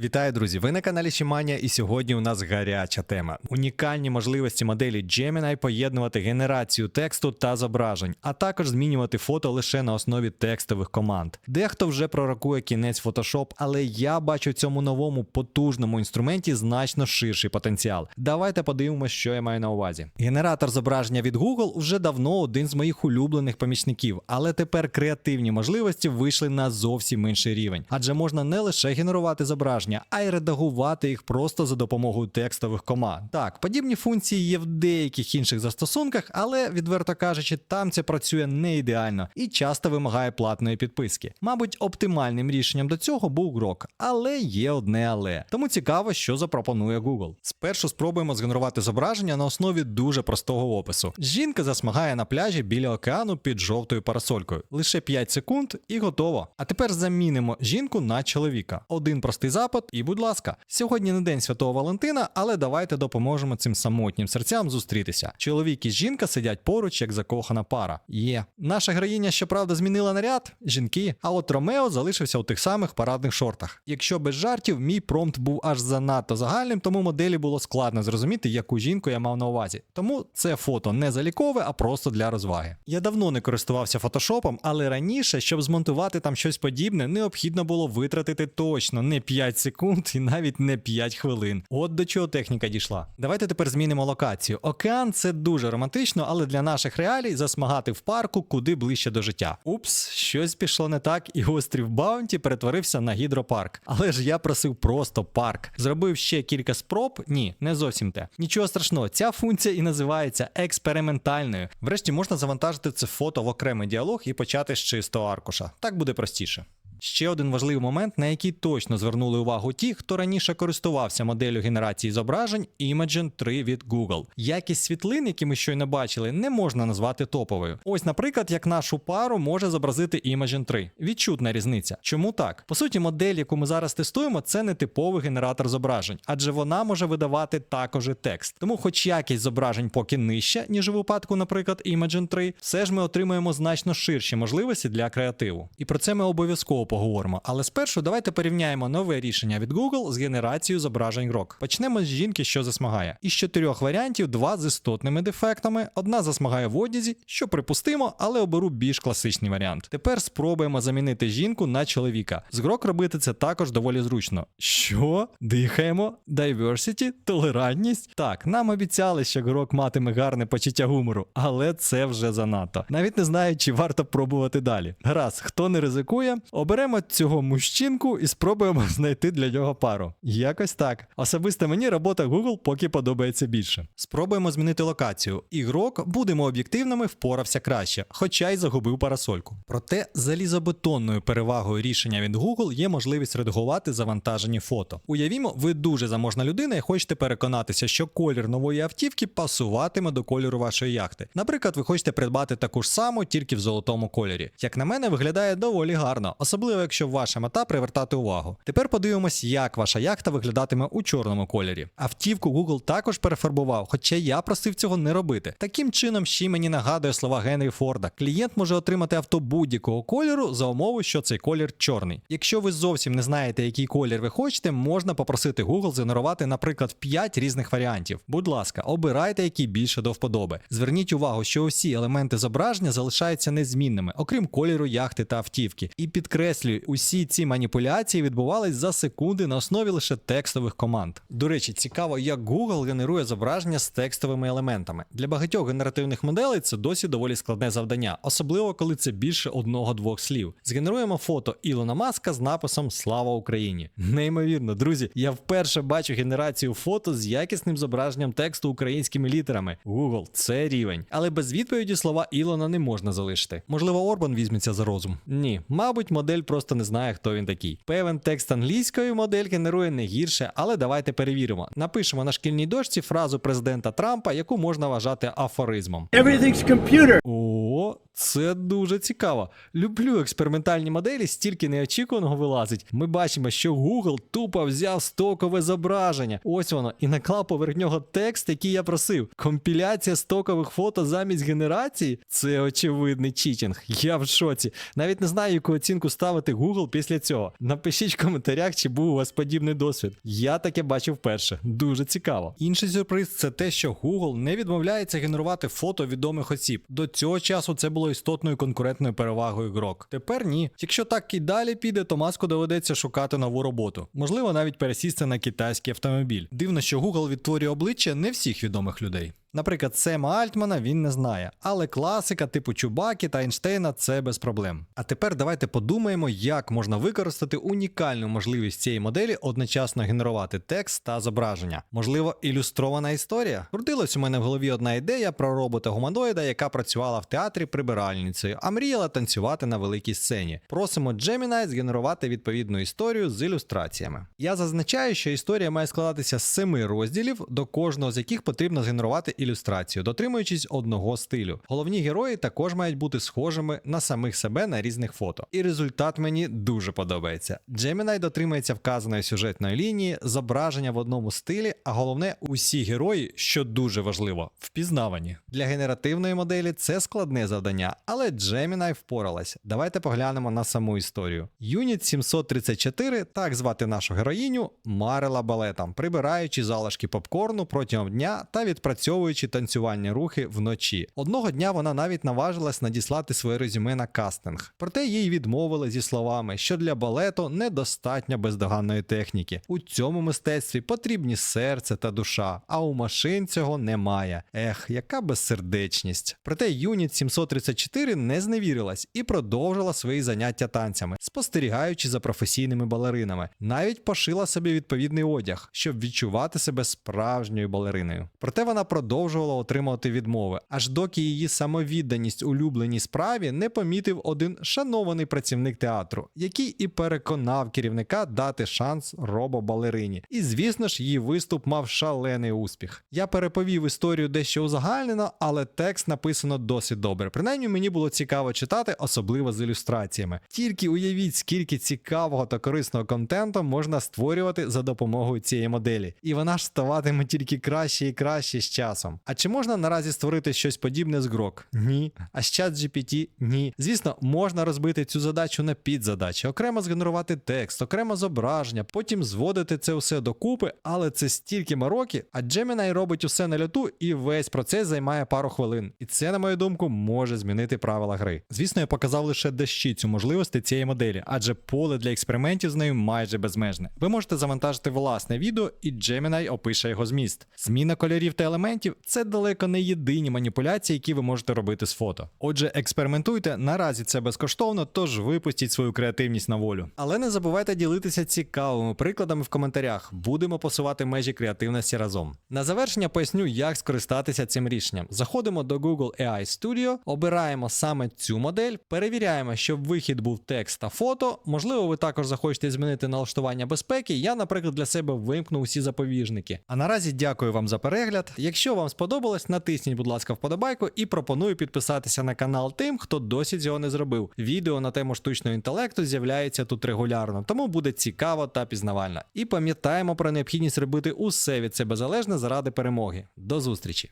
Вітаю, друзі! Ви на каналі Шіманія, і сьогодні у нас гаряча тема. Унікальні можливості моделі Gemini поєднувати генерацію тексту та зображень, а також змінювати фото лише на основі текстових команд. Дехто вже пророкує кінець Photoshop, але я бачу в цьому новому потужному інструменті значно ширший потенціал. Давайте подивимося, що я маю на увазі. Генератор зображення від Google вже давно один з моїх улюблених помічників, але тепер креативні можливості вийшли на зовсім інший рівень, адже можна не лише генерувати зображення, а й редагувати їх просто за допомогою текстових команд. Так, подібні функції є в деяких інших застосунках, але відверто кажучи, там це працює не ідеально і часто вимагає платної підписки. Мабуть, оптимальним рішенням до цього був Grok, але є одне але. Тому цікаво, що запропонує Google. Спершу спробуємо згенерувати зображення на основі дуже простого опису. Жінка засмагає на пляжі біля океану під жовтою парасолькою. Лише 5 секунд і готово. А тепер замінимо жінку на чоловіка. Один простий запит, і будь ласка, сьогодні не день Святого Валентина, але давайте допоможемо цим самотнім серцям зустрітися. Чоловік і жінка сидять поруч, як закохана пара. Є. Наша героїня, щоправда, змінила наряд, жінки, а от Ромео залишився у тих самих парадних шортах. Якщо без жартів, мій промпт був аж занадто загальним, тому моделі було складно зрозуміти, яку жінку я мав на увазі. Тому це фото не залікове, а просто для розваги. Я давно не користувався фотошопом, але раніше, щоб змонтувати там щось подібне, необхідно було витратити точно не 5 секунд і навіть не 5 хвилин. От до чого техніка дійшла. Давайте тепер змінимо локацію. Океан це дуже романтично, але для наших реалій засмагати в парку куди ближче до життя. Упс, щось пішло не так, і острів Баунті перетворився на гідропарк. Але ж я просив просто парк. Зробив ще кілька спроб. Ні, не зовсім те. Нічого страшного, ця функція і називається експериментальною. Врешті можна завантажити це фото в окремий діалог і почати з чистого аркуша. Так буде простіше. Ще один важливий момент, на який точно звернули увагу ті, хто раніше користувався моделлю генерації зображень Imagen 3 від Google. Якість світлин, які ми щойно бачили, не можна назвати топовою. Ось, наприклад, як нашу пару може зобразити Imagen 3. Відчутна різниця. Чому так? По суті, модель, яку ми зараз тестуємо, це не типовий генератор зображень, адже вона може видавати також і текст. Тому, хоч якість зображень поки нижча, ніж у випадку, наприклад, Imagen 3, все ж ми отримуємо значно ширші можливості для креативу. І про це ми обов'язково поговоримо. Але спершу давайте порівняємо нове рішення від Google з генерацією зображень Grok. Почнемо з жінки, що засмагає. Із чотирьох варіантів два з істотними дефектами. Одна засмагає в одязі, що припустимо, але оберу більш класичний варіант. Тепер спробуємо замінити жінку на чоловіка. З Grok робити це також доволі зручно. Що? Дихаємо? Diversity? Толерантність? Так, нам обіцяли, що Grok матиме гарне почуття гумору, але це вже занадто. Навіть не знаю, чи варто пробувати далі. Гаразд, хто не ризикує, оберемо цього мужчинку і спробуємо знайти для нього пару. Якось так. Особисто мені робота Google поки подобається більше. Спробуємо змінити локацію. Ігрок, будемо об'єктивними, впорався краще, хоча й загубив парасольку. Проте залізобетонною перевагою рішення від Google є можливість редагувати завантажені фото. Уявімо, ви дуже заможна людина і хочете переконатися, що колір нової автівки пасуватиме до кольору вашої яхти. Наприклад, ви хочете придбати таку ж саму, тільки в золотому кольорі. Як на мене, виглядає доволі гарно, особливо якщо ваша мета привертати увагу. Тепер подивимось, як ваша яхта виглядатиме у чорному кольорі. Автівку Google також перефарбував, хоча я просив цього не робити. Таким чином, ще мені нагадує слова Генрі Форда: клієнт може отримати авто будь-якого кольору за умови, що цей колір чорний. Якщо ви зовсім не знаєте, який колір ви хочете, можна попросити Google згенерувати, наприклад, 5 різних варіантів. Будь ласка, обирайте, які більше до вподоби. Зверніть увагу, що усі елементи зображення залишаються незмінними, окрім кольору яхти та автівки. І підкреслюю, усі ці маніпуляції відбувались за секунди на основі лише текстових команд. До речі, цікаво, як Google генерує зображення з текстовими елементами. Для багатьох генеративних моделей це досі доволі складне завдання, особливо коли це більше одного-двох слів. Згенеруємо фото Ілона Маска з написом Слава Україні. Неймовірно, друзі, я вперше бачу генерацію фото з якісним зображенням тексту українськими літерами. Google, це рівень. Але без відповіді слова Ілона не можна залишити. Можливо, Орбан візьметься за розум. Ні, мабуть, модель просто не знає, хто він такий. Певен текст англійської модель генерує не гірше, але давайте перевіримо. Напишемо на шкільній дошці фразу президента Трампа, яку можна вважати афоризмом. Everything's computer. Це дуже цікаво. Люблю експериментальні моделі, стільки неочікуваного вилазить. Ми бачимо, що Google тупо взяв стокове зображення. Ось воно, і наклав поверх нього текст, який я просив. Компіляція стокових фото замість генерації це очевидний читінг. Я в шоці. Навіть не знаю, яку оцінку ставити Google після цього. Напишіть в коментарях, чи був у вас подібний досвід. Я таке бачив вперше. Дуже цікаво. Інший сюрприз це те, що Google не відмовляється генерувати фото відомих осіб. До цього часу це було істотною конкурентною перевагою Грок. Тепер ні. Якщо так і далі піде, то маску доведеться шукати нову роботу. Можливо, навіть пересісти на китайський автомобіль. Дивно, що Google відтворює обличчя не всіх відомих людей. Наприклад, Сема Альтмана він не знає, але класика типу Чубаки та Ейнштейна це без проблем. А тепер давайте подумаємо, як можна використати унікальну можливість цієї моделі одночасно генерувати текст та зображення. Можливо, ілюстрована історія. Крутилась у мене в голові одна ідея про робота гуманоїда, яка працювала в театрі прибиральницею, а мріяла танцювати на великій сцені. Просимо Gemini згенерувати відповідну історію з ілюстраціями. Я зазначаю, що історія має складатися з семи розділів, до кожного з яких потрібно згенерувати ілюстрацію, дотримуючись одного стилю. Головні герої також мають бути схожими на самих себе на різних фото. І результат мені дуже подобається. Gemini дотримується вказаної сюжетної лінії, зображення в одному стилі, а головне, усі герої, що дуже важливо, впізнавані. Для генеративної моделі це складне завдання, але Gemini впоралась. Давайте поглянемо на саму історію. Юніт 734, так звати нашу героїню, марила балетом, прибираючи залишки попкорну протягом дня та відпрацьовуючи танцювальні рухи вночі. Одного дня вона навіть наважилась надіслати своє резюме на кастинг. Проте їй відмовили зі словами, що для балету недостатньо бездоганної техніки. У цьому мистецтві потрібні серце та душа, а у машин цього немає. Ех, яка безсердечність. Проте Юніт 734 не зневірилась і продовжила свої заняття танцями, спостерігаючи за професійними балеринами. Навіть пошила собі відповідний одяг, щоб відчувати себе справжньою балериною. Проте вона продовжувала отримувати відмови, аж доки її самовідданість улюбленій справі не помітив один шанований працівник театру, який і переконав керівника дати шанс робо-балерині. І звісно ж, її виступ мав шалений успіх. Я переповів історію дещо узагальнено, але текст написано досить добре. Принаймні мені було цікаво читати, особливо з ілюстраціями. Тільки уявіть, скільки цікавого та корисного контенту можна створювати за допомогою цієї моделі, і вона ж ставатиме тільки краще і краще з часом. А чи можна наразі створити щось подібне з Grok? Ні. А з ChatGPT? Ні. Звісно, можна розбити цю задачу на підзадачі, окремо згенерувати текст, окремо зображення, потім зводити це все докупи, але це стільки мороки, а Gemini робить усе на льоту і весь процес займає пару хвилин. І це, на мою думку, може змінити правила гри. Звісно, я показав лише дещицю можливостей цієї моделі, адже поле для експериментів з нею майже безмежне. Ви можете завантажити власне відео, і Gemini опише його зміст. Зміна кольорів та елементів це далеко не єдині маніпуляції, які ви можете робити з фото. Отже, експериментуйте, наразі це безкоштовно, тож випустіть свою креативність на волю. Але не забувайте ділитися цікавими прикладами в коментарях. Будемо посувати межі креативності разом. На завершення поясню, як скористатися цим рішенням. Заходимо до Google AI Studio, обираємо саме цю модель, перевіряємо, щоб вихід був текст та фото. Можливо, ви також захочете змінити налаштування безпеки. Я, наприклад, для себе вимкну усі запобіжники. А наразі дякую вам за перегляд. Якщо вам сподобалось, натисніть, будь ласка, вподобайку і пропоную підписатися на канал тим, хто досі цього не зробив. Відео на тему штучного інтелекту з'являється тут регулярно, тому буде цікаво та пізнавально. І пам'ятаємо про необхідність робити усе від себе залежне заради перемоги. До зустрічі!